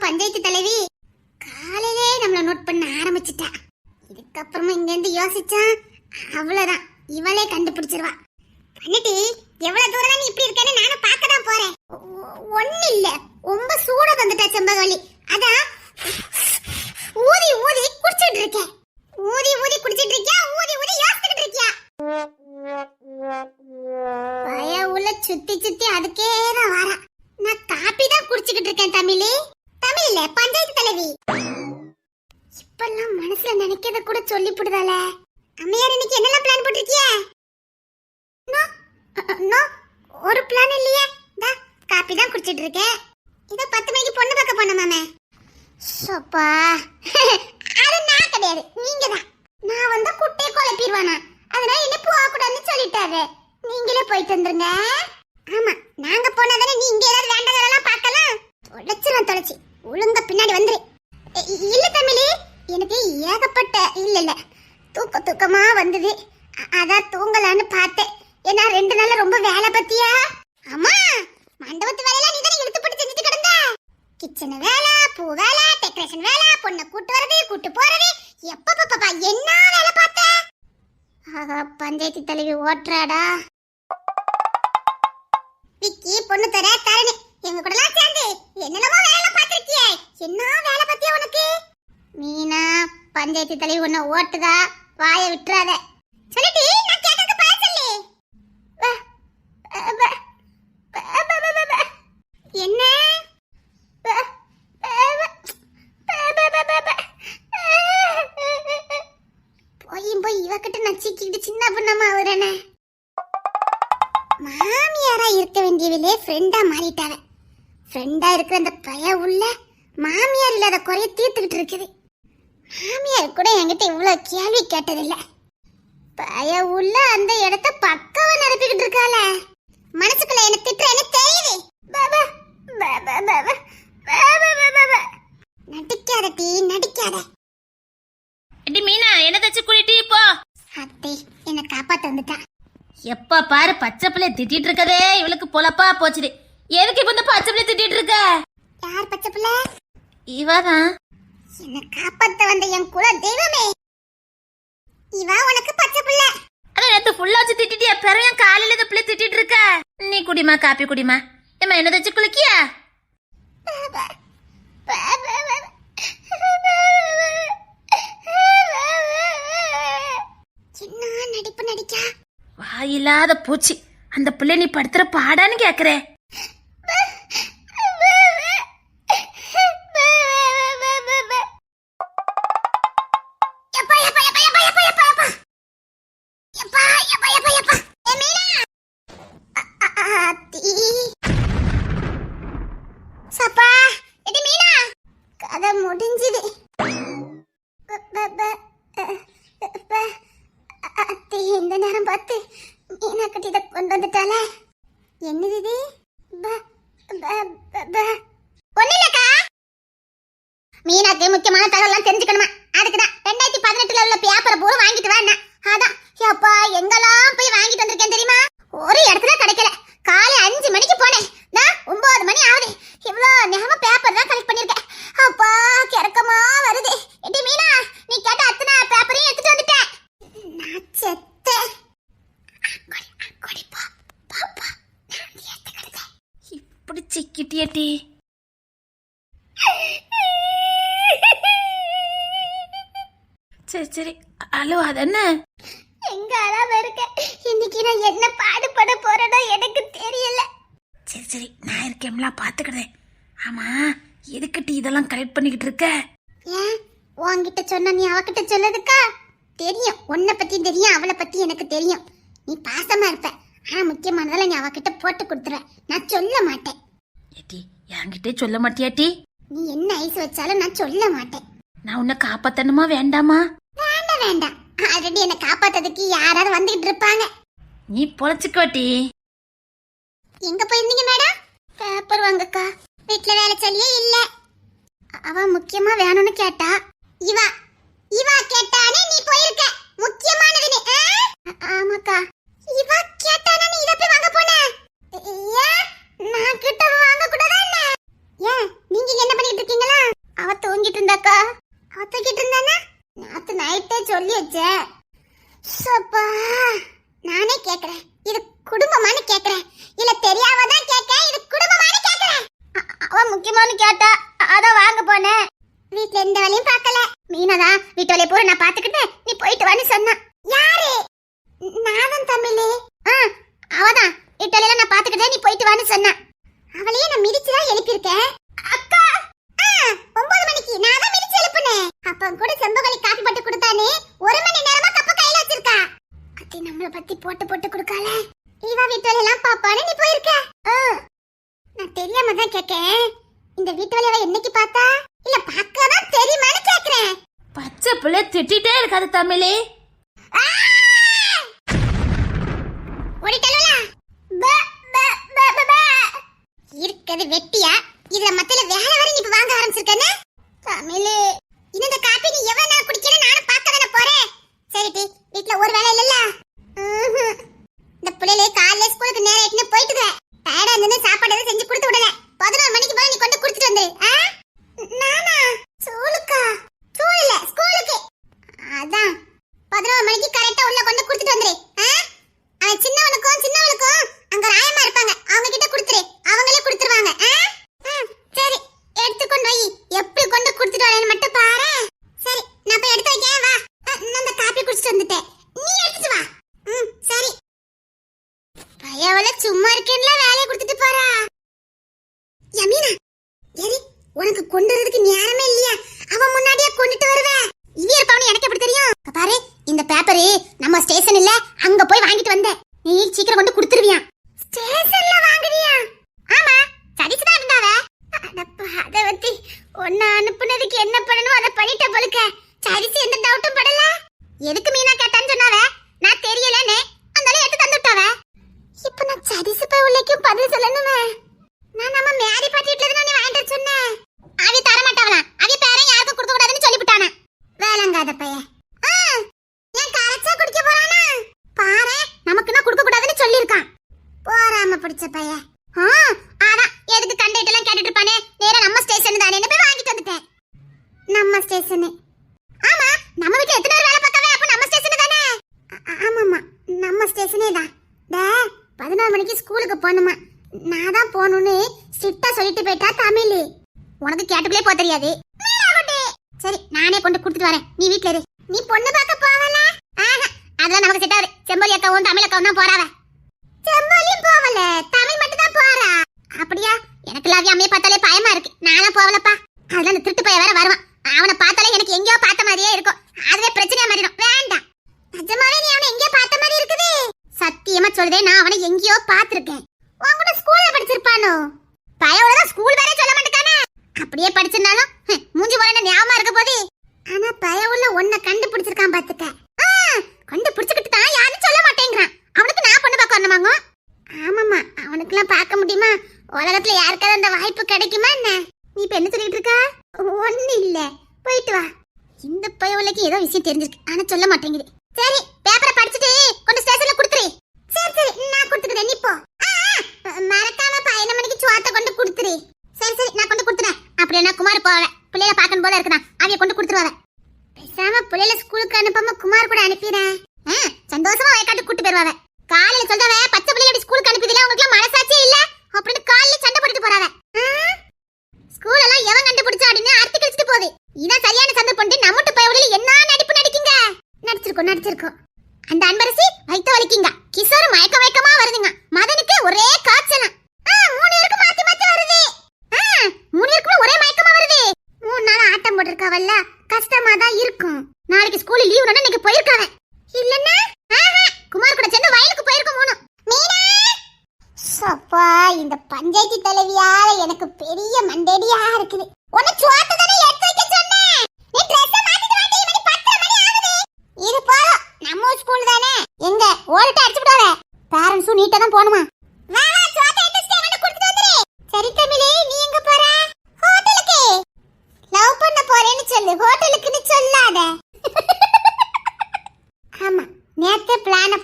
பஞ்சாயத்து தலைவி காலையிலே நம்மள நோட் பண்ண ஆரம்பிச்சிட்டா இதுக்கப்புறமா இங்க இருந்து யோசிச்சா அவ்வளவுதான். இவளே கண்டுபிடிச்சிருவா. பண்ணிட்டு எவ்வளவு தூரம் நீ இப்படி இருக்கேன்னு நானும் குடிச்சிட்டு இருக்கேன் இதோ பத்து மணிக்கு பொண்ணு பார்க்க போன மாமே. சோப்பா. அது நான் கிடையாது நீங்க தான் நான் வந்து குட்டையை குழப்பிடுவானா. அதனால என்ன போகக்கூடாதுன்னு சொல்லிட்டாரு. நீங்களே போயிட்டு வந்துருங்க. ஆமா நாங்க போனாதானே நீ இங்க ஏதாவது வேண்டாதெல்லாம் பார்க்கலாம்? தொலைச்சிரும் தொலைச்சி. ஒழுங்க பின்னாடி வந்துரு. இல்ல தமிழி எனக்கு ஏகப்பட்ட இல்ல இல்ல. தூக்க தூக்கமா வந்தது. அதான் தூங்கலான்னு பார்த்தேன். ஏன்னா ரெண்டு நாள் ரொம்ப வேலை பத்தியா அம்மா மண்டபத்து வேலை நீ தானே இழுத்து போட்டு செஞ்சுட்டு கிடந்த கிச்சன் வேலை பூ வேலை டெக்கரேஷன் வேலை பொண்ணை கூட்டு வரது கூட்டு போறது. எப்ப பாப்பா என்ன வேலை பார்த்த? ஆகா பஞ்சாயத்து தலைவி ஓட்டுறாடா. விக்கி பொண்ணு தர தரணி எங்க கூட எல்லாம் சேர்ந்து என்னென்னமோ வேலை பார்த்திருக்கியே. என்ன வேலை பத்தியா உனக்கு? மீனா பஞ்சாயத்து தலைவி உன்னை ஓட்டுதா வாயை விட்டுறாத. சொல்லிட்டு ஃப்ரெண்டா இருக்கிற அந்த பய உள்ள மாமியார் இல்லாத குறைய தீர்த்துக்கிட்டு இருக்குது மாமியார் கூட என்கிட்ட இவ்வளவு கேள்வி கேட்டதில்ல பய உள்ள அந்த இடத்த பக்கவா நடத்திக்கிட்டு இருக்காள மனசுக்குள்ள என்ன திட்டுற என்ன தெரியுது பாபா, பாபா, பாபா, பாபா, பாபா. நடிக்காத டீ நடிக்காத எடி மீனா என்ன தச்சு குளிட்டி இப்போ அத்தை என்ன காப்பாத்த வந்துட்டா எப்ப பாரு பச்சை பிள்ளை திட்டிட்டு இருக்கதே இவளுக்கு பொழப்பா போச்சுடி எதுக்கு இப்ப இந்த பச்சை பிள்ளை திட்டிட்டு இருக்க? யார் பச்சை பிள்ளை? இவதான். என்ன காப்பாத்த வந்த என் குல தெய்வமே. இவா உனக்கு பச்சை பிள்ளை. அதான் நேத்து ஃபுல்லா வச்சு திட்டிட்டியா பிறகு என் காலையில இந்த பிள்ளை திட்டிட்டு இருக்க? நீ குடிமா காப்பி குடிமா. ஏமா என்ன தச்சு குளிக்கியா? சின்ன நடிப்பு நடிக்கா. வாயில்லாத பூச்சி. அந்த பிள்ளை நீ படுத்துற பாடான்னு கேக்குறேன் this எங்கெல்லாம் போய் வாங்கிட்டு வந்திருக்கேன் தெரியுமா? ஒரு இடத்துல கிடைக்கல காலை அஞ்சு மணிக்கு போனேன் நான் ஒன்பது மணி ஆகுது இவ்வளோ நேரமா பேப்பர் தான் கலெக்ட் பண்ணிருக்கேன் அப்பா கிறக்கமா வருது எடி மீனா நீ கேட்ட அத்தனை பேப்பரையும் எடுத்துட்டு வந்துட்டேன் நான் செத்தேன் அங்கோடி, அங்கோடி போ, போ, போ. நான் ஏத்துக்கிடுதேன். இப்படி சிக்கிட்டியட்டி சரி சரி அலோ அதென்ன எங்க அளவு இருக்க இன்னைக்கு நான் என்ன பாடுபட போறேனோ எனக்கு தெரியல. சரி சரி நான் இருக்கேன்ல பாத்துக்கிறேன் ஆமா எதுக்கிட்டு இதெல்லாம் கலெக்ட் பண்ணிக்கிட்டு இருக்க? ஏன்? உன்கிட்ட சொன்ன நீ அவகிட்ட சொல்லதுக்கா தெரியும் உன்னை பத்தி தெரியும் அவளை பத்தி எனக்கு தெரியும். நீ பாசமா இருப்ப. ஆனா முக்கியமானதெல்லாம் நீ அவகிட்ட போட்டு கொடுத்துற நான் சொல்ல மாட்டேன். ஏட்டி என்கிட்டே சொல்ல மாட்டியாட்டி நீ என்ன ஐஸ் வச்சாலும் நான் சொல்ல மாட்டேன். நான் உன்னை காப்பாத்தணுமா வேண்டாமா? வேண்டாம் வேண்டாம். ஆல்ரெடி என்னை காப்பாத்ததுக்கு யாராவது வந்துகிட்டு இருப்பாங்க. நீ பொழைச்சுக்கோட்டி எங்க போயிருந்தீங்க மேடம்? பேப்பர் வாங்கக்கா. வீட்ல வேலை சொல்லியே இல்ல. அவ முக்கியமா வேணும்னு கேட்டா. இவா இவா கேட்டானே நீ போயிருக்க. முக்கியமானதுன்னு ஆமாக்கா. இவா கேட்டானே நீ இத போய் வாங்க போன? ஏன்? நான் கிட்ட வாங்க கூடாதா என்ன? ஏன்? நீங்க என்ன பண்ணிட்டு இருக்கீங்களா? அவ தூங்கிட்டு இருந்தாக்கா. அவ தூங்கிட்டு இருந்தானா? நேத்து நைட்டே சொல்லி வச்சேன் சப்பா. நானே கேக்குறேன். இது குடும்பமானு கேக்குறேன். இல்ல தெரியாம தான் கேட்க இது குடும்பமானு கேக்குறேன். அ- அவ முக்கியமானு கேட்டா அ- அதான் வாங்க போனேன் வீட்ல எந்த வேலையும் பார்க்கல. மீனாதா வீட்டு வேலையை பூரா நான் பாத்துக்கிட்டேன் நீ போயிட்டு வான்னு சொன்னா. யாரு? நானும் தமிழே. ஆ அவதான் வீட்டு வேலையில நான் பாத்துக்கிட்டேன் நீ போயிட்டு வான்னு சொன்னா. அவளையே நான் மிதிச்சுதான் எழுப்பியிருக்கேன். அக்கா! ஒன்பது மணிக்கு நான் தான் மிதிச்சு எழுப்புனேன். அப்ப கூட செம்பகலி காப்பி போட்டு கொடுத்தானே ஒரு மணி நேரம் கப்ப கையில வச்சிருக்கா அத்தி நம்மள பத்தி போட்டு போட்டு கொடுக்கால இவா வீட்டு வேலையெல்லாம் பாப்பான்னு நீ போயிருக்க. நான் தெரியாம தான் கேக்கேன். இந்த வீட்டு வேலையை என்னைக்கு பார்த்தா? இல்ல பார்க்கதான் தெரியுமான்னு கேக்குறேன். பச்சை பிள்ளை திட்டிட்டே இருக்காது தமிழே. இருக்கது வெட்டியா? இதுல மத்தல வேற வேற நீ இப்ப வாங்க ஆரம்பிச்சிருக்கேன்னு தமிழே இந்த காப்பி நீ எவன் நான் குடிக்கிறேன் நானும் பார்க்க தானே போறேன் சரி டி வீட்ல ஒரு வேலை இல்லல்ல ம்ஹும். இந்த பிள்ளைலே காலையில ஸ்கூலுக்கு நேரம் எட்டுன்னு போயிட்டுது டயர்டா இருந்து சாப்பாடு எதுவும் செஞ்சு கொடுத்து விடல பதினோரு மணிக்கு போய் நீ கொண்டு கொடுத்துட்டு வந்துரு ஆ? நானா ஸ்கூலுக்கா ஸ்கூல் இல்ல ஸ்கூலுக்கு அதான் பதினோரு மணிக்கு கரெக்டா உள்ள கொண்டு கொடுத்துட்டு வந்துரு ஆ? அவன் சின்னவனுக்கும் சின்னவளுக்கும் அங்க ராயமா இருப்பாங்க அவங்க கிட்ட கொடுத்துரு அவங்களே கொடுத்துருவாங்க ஆ? ம், சரி எடுத்து கொண்டு வை எப்படி கொண்டு கொடுத்துட்டு வரேன்னு மட்டும் பாரு சரி நான் போய் எடுத்து வைக்கேன் வா அ, நான் அந்த காப்பி குடிச்சிட்டு வந்துட்டேன் நீ எடுத்துட்டு வா ம் சரி பையவள சும்மா இருக்கேன்ல வேலையை கொடுத்துட்டு போறா யமீனா எரி உனக்கு கொண்டு வரதுக்கு நேரமே இல்லையா அவன் முன்னாடியே கொண்டுட்டு வருவே இவ இருப்பான்னு எனக்கு எப்படி தெரியும் இங்க பாரு இந்த பேப்பரு நம்ம ஸ்டேஷன் இல்ல அங்க போய் வாங்கிட்டு வந்தேன் நீ சீக்கிரம் கொண்டு கொடுத்துருவியா ஸ்டேஷன்ல வாங்குறியா ஆமா சரிச்சுதான் இருந்தாவ அத பத்தி ஒன்னு அனுப்புனதுக்கு என்ன பண்ணணும் அதை பண்ணிட்ட போலுக்க சரிச்சு எந்த டவுட்டும் படல எதுக்கு மீனா கேட்டான்னு சொன்னாவ? நான் தெரியலனே அந்த எடுத்து தந்து இப்போ இப்ப நான் சரிசு போய் உள்ளேக்கும் பதில் சொல்லணுமே. நான் நம்ம மேரி பாட்டி இருந்து நீ வாங்கிட்டு சொன்னேன் அவி தர மாட்டாவலாம் அவி பேரன் யாருக்கும் கொடுக்க கூடாதுன்னு சொல்லிவிட்டானே வேலங்காத பைய ஏன் கரைச்சா குடிக்க போறானா பாரு நமக்குன்னா கொடுக்க கூடாதுன்னு சொல்லியிருக்கான் போறாம பிடிச்ச பைய ஆ, அதான் எதுக்கு கண்டக்டர் எல்லாம் கேட்டுட்டு இருப்பானே நேரா நம்ம ஸ்டேஷன் தானே போய் வாங்கிட்டு வந்துட்டேன் நம்ம ஸ்டேஷன் ஆமா நம்ம வீட்ல எத்தனை பேர் வேலை பார்க்கவே அப்ப நம்ம ஸ்டேஷன் தானே ஆ- ஆமாமா நம்ம ஸ்டேஷனே தான் டே பதினோரு மணிக்கு ஸ்கூலுக்கு போகணுமா? நான் தான் போகணும்னு ஸ்ட்ரிக்டா சொல்லிட்டு போயிட்டா தமிழ். உனக்கு கேட்டுக்குள்ளே போக தெரியாது. சரி நானே கொண்டு கொடுத்துட்டு வரேன். நீ வீட்ல இரு. நீ பொண்ணு பார்க்க போவல? ஆஹா அதெல்லாம் நமக்கு செட் ஆகுது. செம்பொலி அக்காவும் தமிழ் அக்காவும் தான் போறாவ செம்பொலியும் போவல? தமிழ் மட்டும் தான் போறா? அப்படியா? எனக்கு லாவி அம்மையை பார்த்தாலே பயமா இருக்கு. நானும் போவலப்பா. அதெல்லாம் அந்த திருட்டு பைய வேற வருவான். அவனை பார்த்தாலே எனக்கு எங்கேயோ பார்த்த மாதிரியே இருக்கும் அதுவே பிரச்சனையா மாறிடும் வேண்டாம் நிஜமாவே நீ அவனை எங்கேயோ பார்த்த மாதிரி இருக்குது சத்தியமா சொல்றதே நான் அவனை எங்கேயோ பார்த்திருக்கேன். உன் கூட ஸ்கூல்ல படிச்சிருப்பானோ? பையோட ஸ்கூல் வேற சொல்ல மாட்டேக்கானே? அப்படியே படிச்சிருந்தாலும் மூஞ்சி போல ஞாபகம் இருக்க போதே? ஆனா பயவுள்ள ஒன்ன கண்டுபிடிச்சிருக்கான் பாத்துக்க கண்டுபிடிச்சுக்கிட்டு தான் யாரும் சொல்ல மாட்டேங்கிறான். அவனுக்கு நான் பொண்ணு பார்க்க வரணுமாங்க? ஆமாமா அவனுக்குலாம் பார்க்க முடியுமா? உலகத்துல யாருக்காவது அந்த வாய்ப்பு கிடைக்குமா என்ன? நீ இப்ப என்ன சொல்லிட்டு இருக்க? ஒண்ணு இல்ல. போயிட்டு வா. இந்த பயவுலக்கு ஏதோ விஷயம் தெரிஞ்சிருக்கு. ஆனா சொல்ல மாட்டேங்குது. சரி பேப்பரை படிச்சுட்டு கொண்டு ஸ்டேஷன்ல கொடுத்துரு சரி சரி நான் கொடுத்துக்கிறேன் நீ போ ஆ, ஆ, மறக்காம பதினொரு மணிக்கு சுவாத்த கொண்டு கொடுத்துரு சரி சரி நான் கொண்டு கொடுத்துறேன் அப்படியே நான் குமார் போவேன் பார்க்கணும் போல இருக்குதான். அவைய கொண்டு கொடுத்துருவாங்க பேசாம பிள்ளைல ஸ்கூலுக்கு அனுப்பாம குமார் கூட அனுப்பிடுறேன் ஆ, சந்தோஷமா வயக்காட்டு கூட்டு போயிருவாங்க காலையில சொல்றவ பச்சை பிள்ளைய அப்படி ஸ்கூலுக்கு அனுப்பிதுல உங்களுக்கு மனசாட்சியே இல்ல? அப்படின்னு காலையில சண்டை போட்டுட்டு போறாவ. ஸ்கூல் எல்லாம் எவன் கண்டுபிடிச்சா அப்படின்னு அறுத்து கழிச்சிட்டு போகுது. இதான் சரியான சந்தர்ப்பம் நம்மட்டு பயவுல என்ன நடிப்பு நடிக்கீங்க? நடிச்சிருக்கோம் நடிச்சிருக்கோம். அந்த அன்பரசி வைத்த வலிக்கீங்க. கிஷோர் மயக்க மயக்கமா வருதுங்க மதனுக்கு ஒரே காய்ச்சலாம் ஆ, மூணு பேருக்கு மாத்தி மாத்தி வருது ஆ, மூணு பேருக்குமே ஒரே மயக்கமா வருது மூணு நாள் ஆட்டம் போட்டிருக்காவல்ல கஷ்டமா தான் இருக்கும் நாளைக்கு ஸ்கூல் லீவ் இன்னைக்கு போயிருக்காவ இல்லன்னா ஆஹா, குமார் கூட சேர்ந்து வயலுக்கு போயிருக்க மூணு மீனா சப்பா இந்த பஞ்சாயத்து தலைவியால எனக்கு பெரிய மண்டடியா இருக்குது உன்னை சுவாத்த தானே எடுத்து வைக்க சொன்னேன் நீ ட்ரெஸ் மாத்திட்டு வாடி மணி 10 மணி ஆகுது இது போதும் நம்ம ஸ்கூல் தானே எங்க ஓடிட்டு அடிச்சு விடாத பேரண்ட்ஸும் நீட்டா தான் போணுமா வா வா சுவாத்த எடுத்து ஸ்டேமெண்ட் கொடுத்துட்டு வந்துரு சரி தமிழே நீ எங்க போற ஹோட்டலுக்கு லவ் பண்ண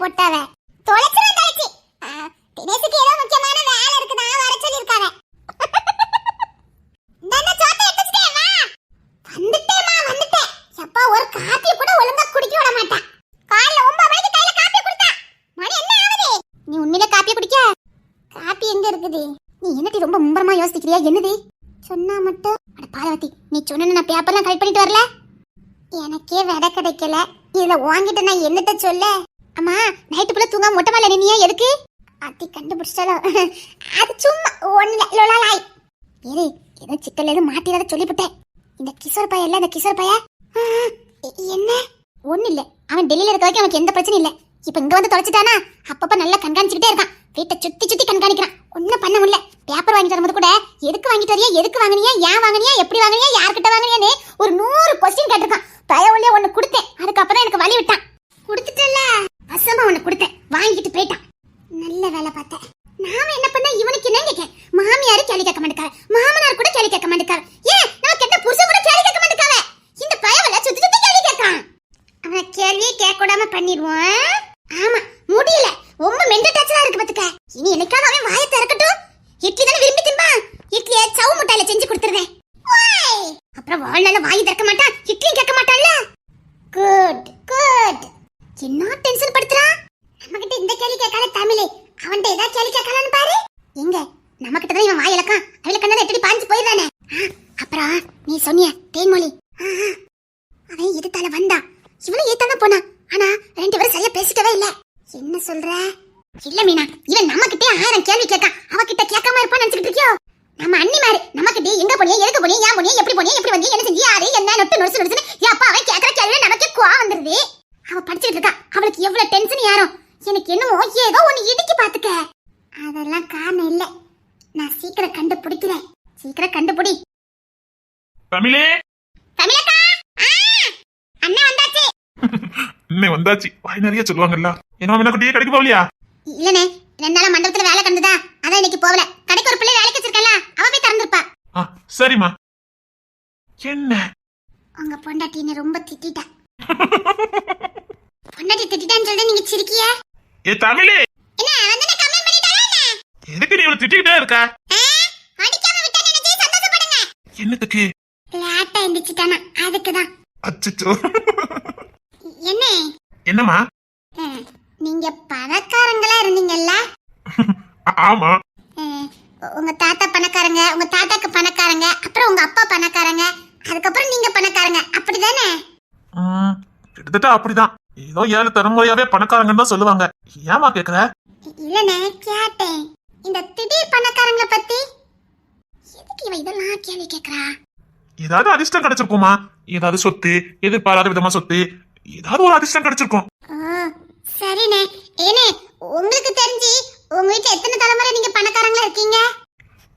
போட்டாவ தொலைச்சிரும் தொலைச்சி ஆ, தினேஷுக்கு ஏதோ முக்கியமான வேலை இருக்குதா வர சொல்லிருக்காவ இந்தாண்ணா, சோத்தை எடுத்து வச்சிட்டேன், வா. வந்துட்டேம்மா, வந்துட்டேன். எப்பா, ஒரு காப்பி கூட ஒழுங்கா குடிக்க விட மாட்டான். காலைல ஒன்பது மணிக்கு கையில காப்பி கொடுத்தா. மணி என்ன ஆகுது? நீ உண்மையிலே காப்பி குடிக்க காப்பி எங்க இருக்குது நீ என்னடி ரொம்ப மும்பரமா என்னது? சொன்னா மட்டும்? அட பார்வதி நீ சொன்ன நான் பேப்பர்லாம் கலெக்ட் பண்ணிட்டு வரல? எனக்கே விட கிடைக்கல. இதுல வாங்கிட்டு நான் என்னத்த சொல்ல? அம்மா நைட்டு புள்ள தூங்க மொட்டை மேல நின்னியா? எதுக்கு? அத்தி கண்டுபிடிச்சாலும் அது சும்மா ஒண்ணுல லொலாலாய். ஏறு ஏதோ சிக்கல் எதுவும் மாட்டிடாத சொல்லிவிட்டேன். இந்த கிஷோர் பையன் இல்ல இந்த கிஷோர் பையன்? என்ன? ஒண்ணு இல்ல அவன் டெல்லியில இருக்க வரைக்கும் அவனுக்கு எந்த பிரச்சனையும் இல்லை. இப்ப இங்க வந்து தொலைச்சிட்டானா? அப்பப்ப நல்லா கண்காணிச்சுக்கிட்டே இருக்கான். வீட்டை சுத்தி சுத்தி கண்காணிக்கிறான். ஒண்ணும் பண்ண முடியல. பேப்பர் வாங்கிட்டு வரும்போது கூட எதுக்கு வாங்கிட்டு வரியா? எதுக்கு வாங்குனியா? ஏன் வாங்குனியா? எப்படி வாங்கினியா? யார்கிட்ட வாங்கினியான்னு ஒரு நூறு கொஸ்டின் கேட்டிருக்கான். தயவுலயே ஒண்ணு கொடுத்தேன். அதுக்கப்புறம் எனக்கு வழி விட்டான். கொடுத்துட்டல அசமா ஒண்ணு கொடுத்தேன். வாங்கிட்டு போயிட்டான். நல்ல வேலை பார்த்தேன் நாம என்ன பண்ண? இவனுக்கு என்ன கேட்க மாமியாரு கேள்வி கேட்க மாட்டேக்காரு மாமனார் கூட கேள்வி கேட்க மாட்டேக்காரு ஏன் நான் கெட்ட புருஷன் கூட கேள்வி கேட்க மாட்டேக்காவ இந்த பயவல சுத்தி சுத்தி கேள்வி கேட்கான் அவன் கேள்வியே கேட்க விடாம பண்ணிடுவான் ஆமா முடியல ரொம்ப மெண்டல் டச்சா இருக்கு பாத்துக்க இனி என்னைக்காவது அவன் வாயை திறக்கட்டும் இட்லி தானே விரும்பி திம்பா இட்லியை சவு முட்டையில செஞ்சு கொடுத்துருவேன் ஓய்! அப்புறம் வாழ்நாள வாய் திறக்க மாட்டான் இட்லியும் கேட்க மாட்டான்ல குட் குட் என்ன டென்ஷன் படுத்துறான் நம்மகிட்ட இந்த கேள்வி கேட்காத தமிழே அவன்கிட்ட ஏதாவது கேள்வி கேட்கலான்னு பாரு எங்க நம்ம கிட்ட தான் இவன் வாய் இழக்கான் அவளை கண்டதை எப்படி பாஞ்சு போயிடுறானே ஆ, அப்புறம் நீ சொன்னிய தேன்மொழி. அவன் எதுத்தால வந்தான் இவனும் ஏத்தான போனான் ஆனா ரெண்டு பேரும் சரியா பேசிக்கவே இல்ல. என்ன சொல்ற? இல்ல மீனா இவன் நம்ம கிட்டே ஆயிரம் கேள்வி கேட்கான் அவகிட்ட கேட்காம இருப்பான்னு நினைச்சிட்டு இருக்கியோ? நம்ம அண்ணி மாதிரி நம்ம கிட்டே எங்க போனியா எதுக்கு போனியா ஏன் போனியா எப்படி போனியா எப்படி வந்தியா என்ன செஞ்சு யாரு என்ன நொட்டு நொடுசு நொடுசுன்னு எப்பா அவன் கேட்கற கேள்வி நமக்கே கோவம் வந்துருது. அவ படிச்சிட்டு இருக்கா. அவளுக்கு எவ்வளவு டென்ஷன் யாரும். எனக்கு என்னமோ ஏதோ ஒண்ணு இடிக்கி பாத்துக்க அதெல்லாம் காரணம் இல்ல. நான் சீக்கிரம் கண்டுபிடிக்கிறேன் சீக்கிரம் கண்டுபிடி தமிழே. தமிழக்கா? ஆ! அண்ணா வந்தாச்சு. இன்னை வந்தாச்சு. வாய் நிறைய சொல்லுவாங்கல்ல. என்ன மீனா குட்டியே கடைக்கு போகலையா? இல்லனே ரெண்டு நாளா மண்டபத்துல வேலை கிடந்ததா. அதான் இன்னைக்கு போகல. கடைக்கு ஒரு பிள்ளை வேலைக்கு வச்சிருக்கல அவ போய் திறந்திருப்பா. ஆ சரிம்மா. என்ன? உங்க பொண்டாட்டி என்ன ரொம்ப திட்டிட்டா. பொண்டாட்டி திட்டிட்டான்னு சொல்லிட்டு நீங்க சிரிக்கிய? ஏ தமிழே. என்ன வந்து கமெண்ட் பண்ணிட்டாளா என்ன? எதுக்கு நீ இவ்வளவு திட்டிக்கிட்டே இருக்க? அடிக்காம விட்டா நினைச்சு சந்தோஷப்படுங்க. என்னத்துக்கு? லேட்டா எந்திரிச்சிட்டானா? அதுக்குதான். அச்சச்சோ. என்ன? என்னம்மா? நீங்க பணக்காரங்களா இருந்தீங்கல்ல? ஆமா. உங்க தாத்தா பணக்காரங்க உங்க தாத்தாக்கு பணக்காரங்க அப்புறம் உங்க அப்பா பணக்காரங்க அதுக்கப்புறம் நீங்க பணக்காரங்க. அப்படிதானே? கிட்டத்தட்ட அப்படிதான். ஏதோ ஏழு தலைமுறையாவே பணக்காரங்கன்னு தான் சொல்லுவாங்க. ஏமா கேக்குற? இல்லனே கேட்டேன். இந்த திடீர் பணக்காரங்கள பத்தி எதுக்கு இவ இதெல்லாம் கேள்வி கேக்குறா? ஏதாவது அதிர்ஷ்டம் கிடைச்சிருக்குமா? ஏதாவது சொத்து எதிர்பாராத விதமா சொத்து ஏதாவது ஒரு அதிர்ஷ்டம் கிடைச்சிருக்கும். சரிண்ணே. ஏனே உங்களுக்கு தெரிஞ்சு உங்க வீட்டுல எத்தனை தலைமுறை நீங்க பணக்காரங்களா இருக்கீங்க?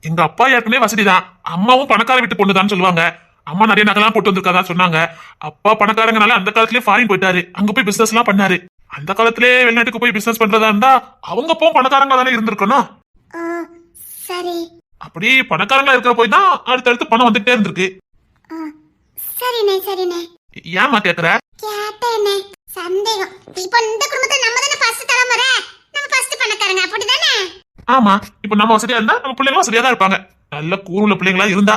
எங்க அப்பா ஏற்கனவே வசதிதான். அம்மாவும் பணக்கார வீட்டு பொண்ணுதான் சொல்லுவாங்க. அம்மா நிறைய நகைலாம் போட்டு வந்திருக்காதா சொன்னாங்க. அப்பா பணக்காரங்கனால அந்த காலத்திலே ஃபாரின் போயிட்டாரு. அங்க போய் பிசினஸ் எல்லாம் பண்ணாரு. அந்த காலத்திலே வெளிநாட்டுக்கு போய் பிசினஸ் பண்றதா இருந்தா அவங்க அப்போ பணக்காரங்க தானே இருந்திருக்கணும். சரி. அப்படி பணக்காரங்களா இருக்கிற போய் தான் அடுத்தடுத்து பணம் வந்துட்டே இருந்திருக்கு. சரிண்ணே சரிண்ணே. ஏமா கேக்குற? கேட்டேனே. சந்தேகம். இப்போ இந்த குடும்பத்துல நம்ம தானே ஃபர்ஸ்ட் தலைமுறை? நம்ம ஃபர்ஸ்ட் பணக்காரங்க அப்படிதானே? ஆமா இப்ப நம்ம வசதியா இருந்தா நம்ம பிள்ளைங்களும் வசதியா தான் இருப்பாங்க. நல்ல கூறுள்ள பிள்ளைங்களா இருந்தா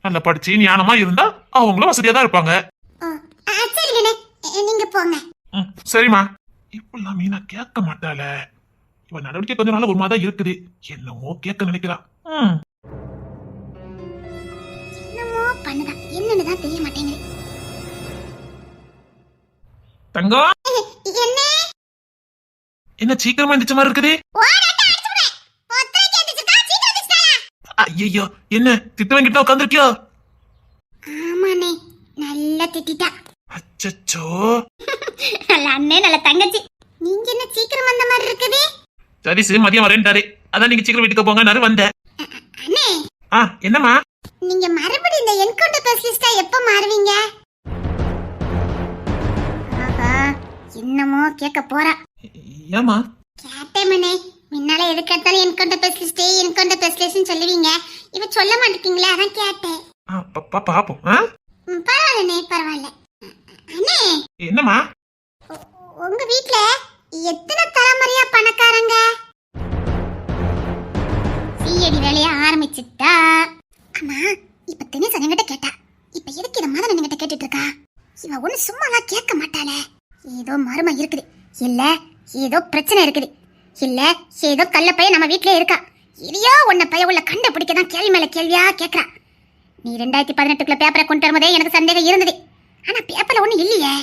நல்லா படிச்சு ஞானமா இருந்தா அவங்களும் வசதியா தான் இருப்பாங்க. ஓ ஆ, சரிங்கண்ணே. எ- நீங்க போங்க. ம், சரிம்மா. இப்பெல்லாம் மீனா கேட்க மாட்டாள. இவ நடவடிக்கை கொஞ்ச நாள் ஒரு மாதிரி இருக்குது. என்னமோ கேட்க நினைக்கிறா. ம், என்னன்னு தான் தெரிய மாட்டேங்குது. தங்கம் என்ன? என்ன சீக்கிரமா எந்திரிச்ச மாதிரி இருக்குது? ஐயோ என்ன திட்டவன் கிட்ட உட்காந்துருக்கியோ ஆமாண்ணே நல்லா திட்டிட்டா. அச்சச்சோ! நல்ல அண்ணே நல்ல தங்கச்சி. நீங்க என்ன சீக்கிரம் வந்த மாதிரி இருக்குது? சரி சரி மதியம் வரேன்டாரு அதான் நீங்க சீக்கிரம் வீட்டுக்கு போங்கன்னாரு வந்தேன். அண்ணே. ஆ என்னம்மா? நீங்க மறுபடியும் இந்த என்கவுண்டர் ஸ்பெஷலிஸ்டா எப்ப மாறுவீங்க? ஆஹா என்னமோ கேட்க போறா. ஏமா கேட்டேமனே முன்னால எதுக்கு எடுத்தாலும் என்கவுண்டர் ஸ்பெஷலிஸ்ட் என்கவுண்டர் ஸ்பெஷலிஸ்ட்னு சொல்லுவீங்க. இவ சொல்ல மாட்டேங்கீங்களே அதான் கேட்டேன். பாப்போம் பரவாயில்லண்ணே பரவாயில்ல அண்ணே. என்னம்மா? உங்க வீட்ல எத்தனை தலைமுறையா பணக்காரங்க? சீயடி வேலைய ஆரம்பிச்சுட்டா அம்மா இப்ப தினேஷ் என்கிட்ட கேட்டா இப்ப எதுக்கு இத மதன் என்கிட்ட கேட்டுட்டு இருக்கா இவ ஒண்ணு சும்மாலாம் கேட்க மாட்டாளே. ஏதோ மருமை இருக்குது. இல்ல ஏதோ பிரச்சனை இருக்குது. இல்ல ஏதோ கள்ள பையன் நம்ம வீட்லயே இருக்கா. இதையோ உன்ன பைய உள்ள கண்டுபிடிக்க தான் கேள்வி மேல கேள்வியா கேக்குறா. நீ ரெண்டாயிரத்தி பதினெட்டுக்குள்ள பேப்பரை கொண்டு வரும்போதே எனக்கு சந்தேகம் இருந்தது. ஆனா பேப்பர்ல ஒண்ணு இல்லையே.